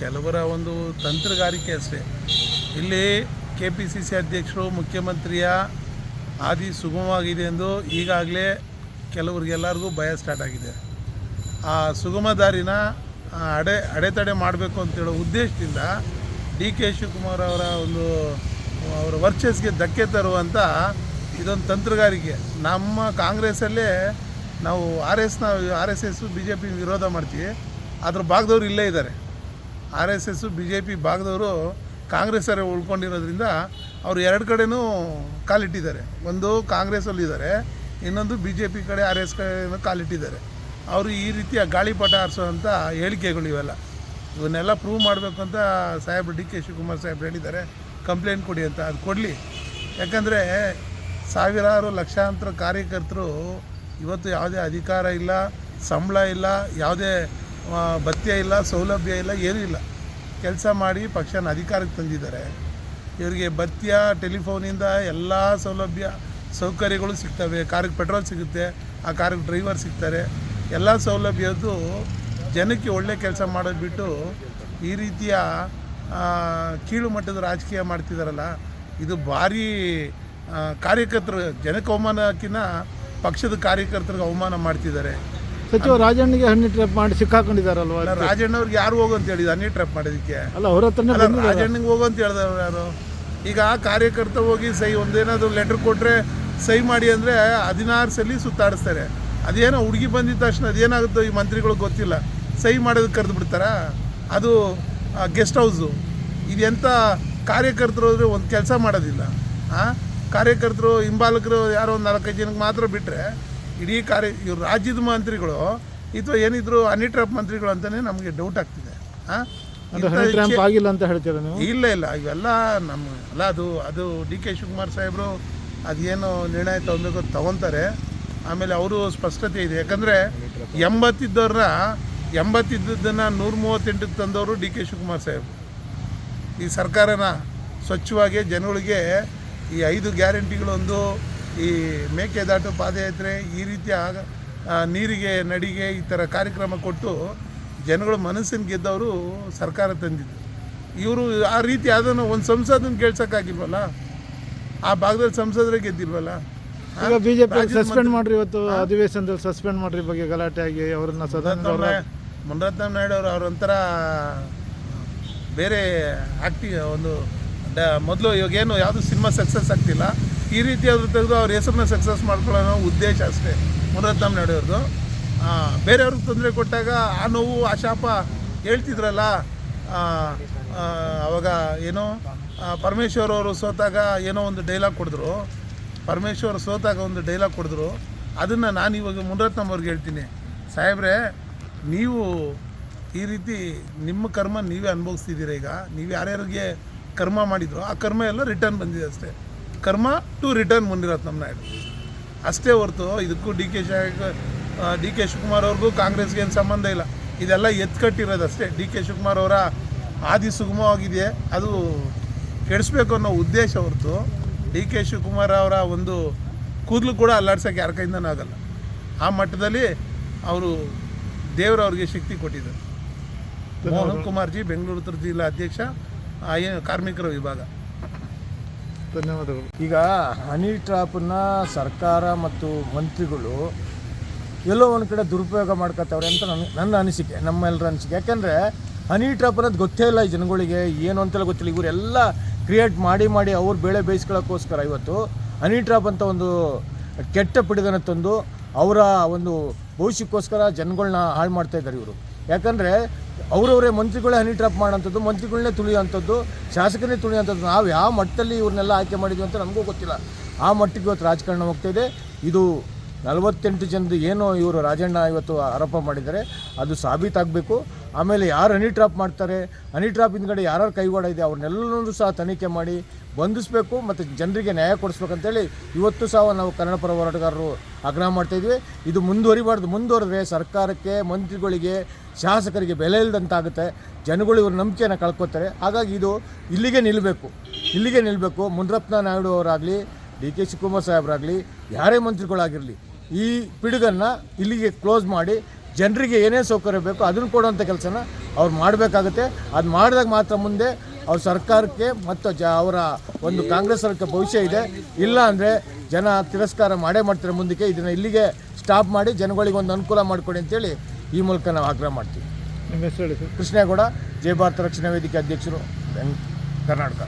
ಕೆಲವರ ಒಂದು ತಂತ್ರಗಾರಿಕೆ ಅಷ್ಟೇ. ಇಲ್ಲಿ ಕೆ ಪಿ ಸಿ ಸಿ ಅಧ್ಯಕ್ಷರು, ಮುಖ್ಯಮಂತ್ರಿಯ ಹಾದಿ ಸುಗಮವಾಗಿದೆ ಎಂದು ಈಗಾಗಲೇ ಕೆಲವ್ರಿಗೆಲ್ಲರಿಗೂ ಭಯ ಸ್ಟಾರ್ಟ್ ಆಗಿದೆ. ಆ ಸುಗಮ ದಾರಿನ ಅಡೆ, ಅಡೆತಡೆ ಮಾಡಬೇಕು ಅಂತೇಳೋ ಉದ್ದೇಶದಿಂದ ಡಿ ಕೆ ಶಿವಕುಮಾರ್ ಅವರ ಒಂದು, ಅವರ ವರ್ಚಸ್ಗೆ ಧಕ್ಕೆ ತರುವಂಥ ಇದೊಂದು ತಂತ್ರಗಾರಿಕೆ. ನಮ್ಮ ಕಾಂಗ್ರೆಸ್ಸಲ್ಲೇ ನಾವು ಆರ್ ಎಸ್ನ R S S, B J P ವಿರೋಧ ಮಾಡ್ತೀವಿ. ಅದ್ರ ಭಾಗದವ್ರು ಇಲ್ಲೇ ಇದ್ದಾರೆ. R S S B J P ಭಾಗದವರು ಕಾಂಗ್ರೆಸ್ಸರೇ ಉಳ್ಕೊಂಡಿರೋದ್ರಿಂದ ಅವರು ಎರಡು ಕಡೆನೂ ಕಾಲಿಟ್ಟಿದ್ದಾರೆ. ಒಂದು ಕಾಂಗ್ರೆಸ್ಸಲ್ಲಿದ್ದಾರೆ, ಇನ್ನೊಂದು ಬಿ ಜೆ ಪಿ ಕಡೆ, ಆರ್ ಎಸ್ ಕಡೆನೂ ಕಾಲಿಟ್ಟಿದ್ದಾರೆ. ಅವರು ಈ ರೀತಿಯ ಗಾಳಿಪಟ ಆರಿಸೋವಂಥ ಹೇಳಿಕೆಗಳು ಇವೆಲ್ಲ. ಇವನ್ನೆಲ್ಲ ಪ್ರೂವ್ ಮಾಡಬೇಕು ಅಂತ ಸಾಹೇಬ್ರು ಡಿ ಕೆ ಶಿವಕುಮಾರ್ ಸಾಹೇಬ್ರು ಹೇಳಿದ್ದಾರೆ. ಕಂಪ್ಲೇಂಟ್ ಕೊಡಿ ಅಂತ ಅದು ಕೊಡಲಿ. ಯಾಕಂದರೆ ಸಾವಿರಾರು ಲಕ್ಷಾಂತರ ಕಾರ್ಯಕರ್ತರು ಇವತ್ತು ಯಾವುದೇ ಅಧಿಕಾರ ಇಲ್ಲ, ಸಂಬಳ ಇಲ್ಲ, ಯಾವುದೇ ಭತ್ಯೆ ಇಲ್ಲ, ಸೌಲಭ್ಯ ಇಲ್ಲ, ಏನೂ ಇಲ್ಲ. ಕೆಲಸ ಮಾಡಿ ಪಕ್ಷನ ಅಧಿಕಾರಕ್ಕೆ ತಂದಿದ್ದಾರೆ. ಇವರಿಗೆ ಭತ್ಯ, ಟೆಲಿಫೋನಿಂದ ಎಲ್ಲ ಸೌಲಭ್ಯ, ಸೌಕರ್ಯಗಳು ಸಿಗ್ತವೆ. ಕಾರಿಗೆ ಪೆಟ್ರೋಲ್ ಸಿಗುತ್ತೆ, ಆ ಕಾರಿಗೆ ಡ್ರೈವರ್ ಸಿಗ್ತಾರೆ. ಎಲ್ಲ ಸೌಲಭ್ಯದ್ದು ಜನಕ್ಕೆ ಒಳ್ಳೆ ಕೆಲಸ ಮಾಡೋದು ಬಿಟ್ಟು ಈ ರೀತಿಯ ಕೀಳು ಮಟ್ಟದ ರಾಜಕೀಯ ಮಾಡ್ತಿದ್ದಾರಲ್ಲ ಇದು ಭಾರಿ ಕಾರ್ಯಕರ್ತರು, ಜನಕ್ಕೆ ಅವಮಾನಕ್ಕಿಂತ ಪಕ್ಷದ ಕಾರ್ಯಕರ್ತರಿಗೆ ಅವಮಾನ ಮಾಡ್ತಿದ್ದಾರೆ. ಸಚಿವ ರಾಜಣ್ಣಗೆ ಹಣ್ಣಿ ಟ್ರ್ಯಾಪ್ ಮಾಡಿ ಸಿಕ್ಕಾಕೊಂಡಿದಾರಲ್ವ ರಾಜಣ್ಣ ರಾಜಣ್ಣವ್ರಿಗೆ ಯಾರು ಹೋಗು ಅಂತ ಹೇಳಿದ ಅನ್ನಿ ಟ್ರಪ್ ಮಾಡೋದಕ್ಕೆ ಅಲ್ಲ ಅವ್ರ ಹತ್ರ ರಾಜಣ್ಣಿಗೆ ಹೋಗು ಅಂತ ಹೇಳ್ದವ್ರು ಯಾರು? ಈಗ ಕಾರ್ಯಕರ್ತ ಹೋಗಿ ಸೈ ಒಂದೇನಾದ್ರು ಲೆಟರ್ ಕೊಟ್ಟರೆ ಸೈ ಮಾಡಿ ಅಂದರೆ ಹದಿನಾರು ಸಲ ಸುತ್ತಾಡಿಸ್ತಾರೆ. ಅದೇನೋ ಹುಡುಗಿ ಬಂದಿದ್ದ ತಕ್ಷಣ ಅದೇನಾಗುತ್ತೋ ಈ ಮಂತ್ರಿಗಳಿಗೆ ಗೊತ್ತಿಲ್ಲ. ಸಹಿ ಮಾಡೋದಕ್ಕೆ ಕರೆದು ಬಿಡ್ತಾರಾ? ಅದು ಗೆಸ್ಟ್ ಹೌಸು ಇದೆಂಥ ಕಾರ್ಯಕರ್ತರು ಹೋದರೆ ಒಂದು ಕೆಲಸ ಮಾಡೋದಿಲ್ಲ. ಹಾಂ ಕಾರ್ಯಕರ್ತರು ಹಿಂಬಾಲಕರು ಯಾರೋ ಒಂದು ನಾಲ್ಕೈದು ಜನಕ್ಕೆ ಮಾತ್ರ ಬಿಟ್ಟರೆ ಇಡೀ ಕಾರ್ಯ ಇವ್ರು ರಾಜ್ಯದ ಮಂತ್ರಿಗಳು ಅಥವಾ ಏನಿದ್ರು ಅನಿಟ್ರಪ್ ಟ್ರಾಪ್ ಮಂತ್ರಿಗಳು ಅಂತಲೇ ನಮಗೆ ಡೌಟ್ ಆಗ್ತಿದೆ. ಆಗಿಲ್ಲ ಅಂತ ಹೇಳ್ತೀರಾ ನೀವು? ಇಲ್ಲ ಇಲ್ಲ. ಇವೆಲ್ಲ ನಮ್ಮ ಅಲ್ಲ ಅದು ಅದು ಡಿ ಕೆ ಶಿವಕುಮಾರ್ ಸಾಹೇಬರು ಅದೇನು ನಿರ್ಣಯ ತಗೊಬೇಕು ತಗೊತಾರೆ. ಆಮೇಲೆ ಅವರು ಸ್ಪಷ್ಟತೆ ಇದೆ. ಯಾಕಂದರೆ ಎಂಬತ್ತಿದ್ದವ್ರನ್ನ ಎಂಬತ್ತಿದ್ದದನ್ನು ನೂರ ಮೂವತ್ತೆಂಟಕ್ಕೆ ತಂದವರು ಡಿ ಕೆ ಶಿವಕುಮಾರ್ ಸಾಹೇಬರು. ಈ ಸರ್ಕಾರನ ಸ್ವಚ್ಛವಾಗಿ ಜನಗಳಿಗೆ ಈ ಐದು ಗ್ಯಾರಂಟಿಗಳೊಂದು ಈ ಮೇಕೆದಾಟು ಪಾದಯಾತ್ರೆ ಈ ರೀತಿಯ ನೀರಿಗೆ ನಡಿಗೆ ಈ ಥರ ಕಾರ್ಯಕ್ರಮ ಕೊಟ್ಟು ಜನಗಳು ಮನಸ್ಸಿನ ಗೆದ್ದವರು ಸರ್ಕಾರ ತಂದಿದ್ದು. ಇವರು ಆ ರೀತಿ ಅದನ್ನು ಒಂದು ಸಂಸದನ ಕೇಳ್ಸೋಕ್ಕಾಗಿಲ್ವಲ್ಲ? ಆ ಭಾಗದಲ್ಲಿ ಸಂಸದರೇ ಗೆದ್ದಿಲ್ವಲ್ಲ? ಈಗ ಬಿಜೆಪಿ ಸಸ್ಪೆಂಡ್ ಮಾಡ್ರಿ ಇವತ್ತು ಅಧಿವೇಶನದಲ್ಲಿ ಸಸ್ಪೆಂಡ್ ಮಾಡ್ರಿ ಬಗ್ಗೆ ಗಲಾಟೆ ಆಗಿ ಅವರನ್ನ ಸದನ ಮುನರತ್ನ ನಾಯ್ಡು ಅವರು ಅವರೊಂಥರ ಬೇರೆ ಆಕ್ಟಿ ಒಂದು ಮೊದಲು ಇವಾಗೇನು ಯಾವುದು ಸಿನಿಮಾ ಸಕ್ಸಸ್ ಆಗ್ತಿಲ್ಲ. ಈ ರೀತಿ ಅದ್ರ ತೆಗೆದು ಅವ್ರ ಹೆಸರನ್ನ ಸಕ್ಸಸ್ ಮಾಡ್ಕೊಳ್ಳೋ ಉದ್ದೇಶ ಅಷ್ಟೇ. ಮುನರತ್ನಂ ಅವ್ರದ್ದು ಬೇರೆಯವ್ರಿಗೆ ತೊಂದರೆ ಕೊಟ್ಟಾಗ ಆ ನೋವು, ಆ ಶಾಪ ಹೇಳ್ತಿದ್ರಲ್ಲ ಅವಾಗ ಏನೋ ಪರಮೇಶ್ವರ್ ಅವರು ಸೋತಾಗ ಏನೋ ಒಂದು ಡೈಲಾಗ್ ಕೊಡಿದ್ರು. ಪರಮೇಶ್ವರ್ ಸೋತಾಗ ಒಂದು ಡೈಲಾಗ್ ಕೊಡಿದ್ರು. ಅದನ್ನು ನಾನು ಇವಾಗ ಮುನರತ್ನಂ ಅವ್ರಿಗೆ ಹೇಳ್ತೀನಿ. ಸಾಹೇಬ್ರೆ, ನೀವು ಈ ರೀತಿ ನಿಮ್ಮ ಕರ್ಮ ನೀವೇ ಅನುಭವಿಸ್ತಿದ್ದೀರ ಈಗ? ನೀವು ಯಾರ್ಯಾರಿಗೆ ಕರ್ಮ ಮಾಡಿದ್ರು ಆ ಕರ್ಮ ಎಲ್ಲ ರಿಟರ್ನ್ ಬಂದಿದೆ ಅಷ್ಟೇ. ಕರ್ಮ ಟು ರಿಟರ್ನ್ ಮುನಿರತ್ನಮ್ ನಾಯ್ಡು ಅಷ್ಟೇ ಹೊರತು ಇದಕ್ಕೂ D K D K Shivakumar ಅವ್ರಿಗೂ ಕಾಂಗ್ರೆಸ್ಗೆ ಏನು ಸಂಬಂಧ ಇಲ್ಲ. ಇದೆಲ್ಲ ಎತ್ಕಟ್ಟಿರೋದು ಅಷ್ಟೇ. ಡಿ ಕೆ ಶಿವಕುಮಾರ್ ಅವರ ಆದಿ ಸುಗಮವಾಗಿದೆ. ಅದು ಕೆಡಿಸ್ಬೇಕು ಅನ್ನೋ ಉದ್ದೇಶ ಹೊರತು ಡಿ ಕೆ ಶಿವಕುಮಾರ್ ಅವರ ಒಂದು ಕೂದಲು ಕೂಡ ಅಲ್ಲಾಡ್ಸೋಕ್ಕೆ ಯಾರ ಕೈಯಿಂದನೂ ಆಗಲ್ಲ. ಆ ಮಟ್ಟದಲ್ಲಿ ಅವರು ದೇವರವ್ರಿಗೆ ಶಕ್ತಿ ಕೊಟ್ಟಿದ್ದಾರೆ. ಮೋಹನ್ ಕುಮಾರ್ ಜಿ ಬೆಂಗಳೂರು ಉತ್ತರ ಜಿಲ್ಲಾ ಅಧ್ಯಕ್ಷ ಏನು ಕಾರ್ಮಿಕರ ವಿಭಾಗ. ಧನ್ಯವಾದಗಳು. ಈಗ ಹನಿ ಟ್ರಾಪನ್ನ ಸರ್ಕಾರ ಮತ್ತು ಮಂತ್ರಿಗಳು ಎಲ್ಲೋ ಒಂದು ಕಡೆ ದುರುಪಯೋಗ ಮಾಡ್ಕೊತಾವ್ರೆ ಅಂತ ನನ್ನ ನನ್ನ ಅನಿಸಿಕೆ ನಮ್ಮೆಲ್ಲರ ಅನಿಸಿಕೆ. ಯಾಕೆಂದರೆ ಹನಿ ಟ್ರಾಪ್ ಅನ್ನೋದು ಗೊತ್ತೇ ಇಲ್ಲ ಈ ಜನಗಳಿಗೆ, ಏನು ಅಂತೆಲ್ಲ ಗೊತ್ತಿಲ್ಲ. ಇವರೆಲ್ಲ ಕ್ರಿಯೇಟ್ ಮಾಡಿ ಮಾಡಿ ಅವ್ರು ಬೇಳೆ ಬೇಯಿಸ್ಕೊಳ್ಳೋಕ್ಕೋಸ್ಕರ ಇವತ್ತು ಹನಿ ಟ್ರಾಪ್ ಅಂತ ಒಂದು ಕೆಟ್ಟ ಪಿಡುಗನ ತಂದು ಅವರ ಒಂದು ಭವಿಷ್ಯಕ್ಕೋಸ್ಕರ ಜನಗಳನ್ನ ಹಾಳು ಮಾಡ್ತಾ ಇದ್ದಾರೆ ಇವರು. ಯಾಕಂದರೆ ಅವರವರೇ ಮಂತ್ರಿಗಳೇ ಹನಿ ಟ್ರಾಪ್ ಮಾಡೋಂಥದ್ದು ಮಂತ್ರಿಗಳನ್ನೇ ತುಳಿಯೋಂಥದ್ದು ಶಾಸಕರನ್ನೇ ತುಳಿಯುವಂಥದ್ದು. ನಾವು ಯಾವ ಮಟ್ಟದಲ್ಲಿ ಇವ್ರನ್ನೆಲ್ಲ ಆಯ್ಕೆ ಮಾಡಿದ್ವಿ ಅಂತ ನಮಗೂ ಗೊತ್ತಿಲ್ಲ. ಆ ಮಟ್ಟಿಗೆ ಇವತ್ತು ರಾಜಕಾರಣ ಹೋಗ್ತಾ ಇದೆ. ಇದು ನಲವತ್ತೆಂಟು ಜನದು ಏನು ಇವರು ರಾಜಣ್ಣ ಇವತ್ತು ಆರೋಪ ಮಾಡಿದ್ದಾರೆ, ಅದು ಸಾಬೀತಾಗಬೇಕು. ಆಮೇಲೆ ಯಾರು ಹನಿ ಟ್ರಾಪ್ ಮಾಡ್ತಾರೆ, ಹನಿ ಟ್ರಾಪ್ ಹಿಂದ್ಗಡೆ ಯಾರ್ಯಾರು ಕೈವಾಡ ಇದೆ ಅವ್ರನ್ನೆಲ್ಲರೂ ಸಹ ತನಿಖೆ ಮಾಡಿ ಬಂಧಿಸಬೇಕು ಮತ್ತು ಜನರಿಗೆ ನ್ಯಾಯ ಕೊಡಿಸ್ಬೇಕಂತೇಳಿ ಇವತ್ತು ಸಹ ನಾವು ಕನ್ನಡ ಪರ ಹೋರಾಟಗಾರರು ಆಗ್ರಹ ಮಾಡ್ತಾಯಿದ್ವಿ ಇದು ಮುಂದುವರಿಬಾರ್ದು, ಮುಂದುವರೆದ್ರೆ ಸರ್ಕಾರಕ್ಕೆ, ಮಂತ್ರಿಗಳಿಗೆ, ಶಾಸಕರಿಗೆ ಬೆಲೆ ಇಲ್ಲದಂತಾಗುತ್ತೆ ಜನಗಳು ಇವ್ರ ನಂಬಿಕೆಯನ್ನು ಕಳ್ಕೊತಾರೆ. ಹಾಗಾಗಿ ಇದು ಇಲ್ಲಿಗೆ ನಿಲ್ಲಬೇಕು ಇಲ್ಲಿಗೆ ನಿಲ್ಲಬೇಕು. ಮುನ್ರತ್ನ ನಾಯ್ಡು ಅವರಾಗಲಿ ಡಿ ಕೆ ಶಿವಕುಮಾರ್ ಸಾಹೇಬರಾಗಲಿ ಯಾರೇ ಮಂತ್ರಿಗಳಾಗಿರಲಿ ಈ ಪಿಡುಗನ್ನು ಇಲ್ಲಿಗೆ ಕ್ಲೋಸ್ ಮಾಡಿ ಜನರಿಗೆ ಏನೇ ಸೌಕರ್ಯ ಬೇಕೋ ಅದನ್ನು ಕೊಡುವಂಥ ಕೆಲಸನ ಅವ್ರು ಮಾಡಬೇಕಾಗುತ್ತೆ. ಅದು ಮಾಡಿದಾಗ ಮಾತ್ರ ಮುಂದೆ ಅವ್ರ ಸರ್ಕಾರಕ್ಕೆ ಮತ್ತು ಜ ಅವರ ಒಂದು ಕಾಂಗ್ರೆಸ್ ಸರ್ಕಾರ ಭವಿಷ್ಯ ಇದೆ. ಇಲ್ಲ ಅಂದರೆ ಜನ ತಿರಸ್ಕಾರ ಮಾಡೇ ಮಾಡ್ತಾರೆ ಮುಂದಕ್ಕೆ. ಇದನ್ನು ಇಲ್ಲಿಗೆ ಸ್ಟಾಪ್ ಮಾಡಿ ಜನಗಳಿಗೆ ಒಂದು ಅನುಕೂಲ ಮಾಡಿಕೊಡಿ ಅಂತೇಳಿ ಈ ಮೂಲಕ ನಾವು ಆಗ್ರಹ ಮಾಡ್ತೀವಿ. ನಿಮ್ಮ ಹೆಸರು ಹೇಳಿ ಸರ್. ಕೃಷ್ಣೇಗೌಡ ಜಯ ಭಾರತ ರಕ್ಷಣಾ ವೇದಿಕೆ ಅಧ್ಯಕ್ಷರು ಕರ್ನಾಟಕ.